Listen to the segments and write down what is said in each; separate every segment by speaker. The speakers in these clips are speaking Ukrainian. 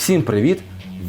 Speaker 1: Всім привіт!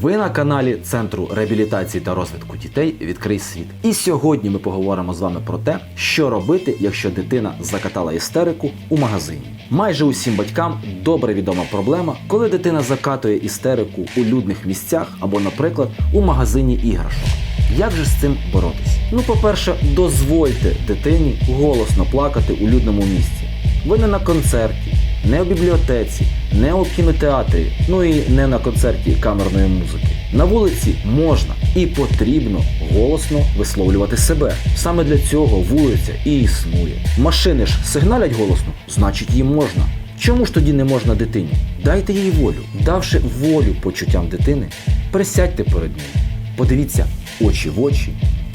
Speaker 1: Ви на каналі Центру реабілітації та розвитку дітей Відкрий світ. І сьогодні ми поговоримо з вами про те, що робити, якщо дитина закатала істерику у магазині. Майже усім батькам добре відома проблема, коли дитина закатує істерику у людних місцях або, наприклад, у магазині іграшок. Як же з цим боротись? Ну, по-перше, дозвольте дитині голосно плакати у людному місці. Ви не на концерті, не у бібліотеці, не у кінотеатрі, ну і не на концерті камерної музики. На вулиці можна і потрібно голосно висловлювати себе. Саме для цього вулиця і існує. Машини ж сигналять голосно, значить їм можна. Чому ж тоді не можна дитині? Дайте їй волю. Давши волю почуттям дитини, присядьте перед нею, подивіться очі в очі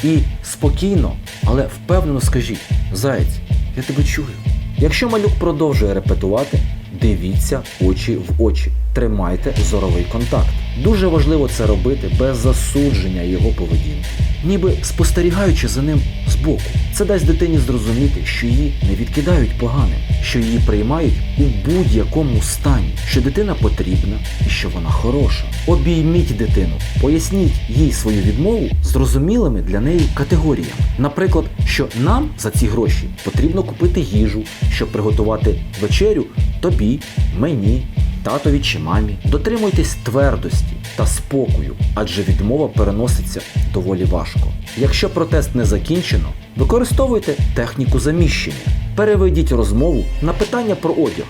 Speaker 1: і спокійно, але впевнено скажіть: Заєць, я тебе чую. Якщо малюк продовжує репетувати, дивіться очі в очі, тримайте зоровий контакт. Дуже важливо це робити без засудження його поведінки, ніби спостерігаючи за ним збоку. Це дасть дитині зрозуміти, що її не відкидають поганим, що її приймають у будь-якому стані, що дитина потрібна і що вона хороша. Обійміть дитину, поясніть їй свою відмову зрозумілими для неї категоріями. Наприклад, що нам за ці гроші потрібно купити їжу, щоб приготувати вечерю тобі, мені, татові чи мамі. Дотримуйтесь твердості та спокою, адже відмова переноситься доволі важко. Якщо протест не закінчено, використовуйте техніку заміщення. Переведіть розмову на питання про одяг.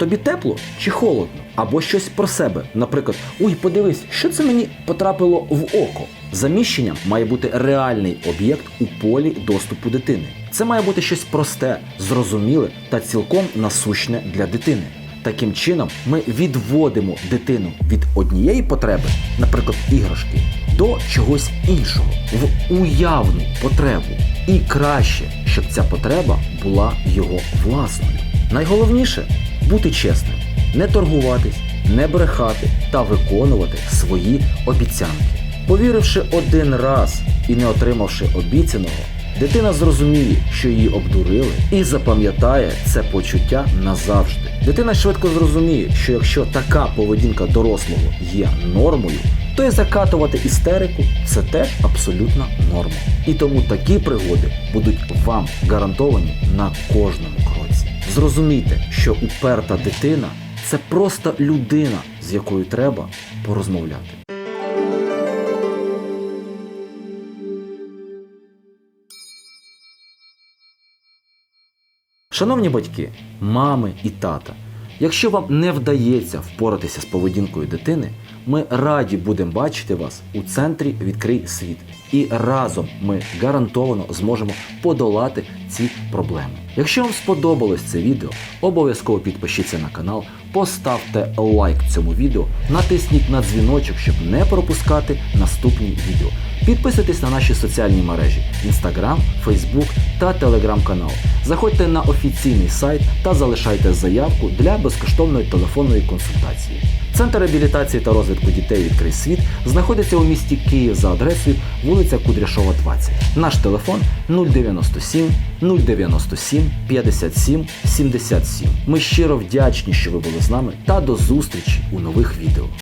Speaker 1: Тобі тепло чи холодно? Або щось про себе. Наприклад, ой, подивись, що це мені потрапило в око. Заміщенням має бути реальний об'єкт у полі доступу дитини. Це має бути щось просте, зрозуміле та цілком насущне для дитини. Таким чином, ми відводимо дитину від однієї потреби, наприклад, іграшки, до чогось іншого, в уявну потребу. І краще, щоб ця потреба була його власною. Найголовніше бути чесним, не торгуватись, не брехати та виконувати свої обіцянки. Повіривши один раз і не отримавши обіцяного, дитина зрозуміє, що її обдурили, і запам'ятає це почуття назавжди. Дитина швидко зрозуміє, що якщо така поведінка дорослого є нормою, то і закатувати істерику це теж абсолютна норма. І тому такі пригоди будуть вам гарантовані на кожному. Зрозумійте, що уперта дитина це просто людина, з якою треба порозмовляти. Шановні батьки, мами і тата, якщо вам не вдається впоратися з поведінкою дитини, ми раді будемо бачити вас у центрі Відкрий світ. І разом ми гарантовано зможемо подолати ці проблеми. Якщо вам сподобалось це відео, обов'язково підпишіться на канал, поставте лайк цьому відео, натисніть на дзвіночок, щоб не пропускати наступні відео. Підписуйтесь на наші соціальні мережі Instagram, Facebook та Telegram канал. Заходьте на офіційний сайт та залишайте заявку для безкоштовної телефонної консультації. Центр реабілітації та розвитку дітей Відкрий світ знаходиться у місті Київ за адресою вулиця Кудряшова, 20. Наш телефон 097 097 57 77. Ми щиро вдячні, що ви були з нами та до зустрічі у нових відео.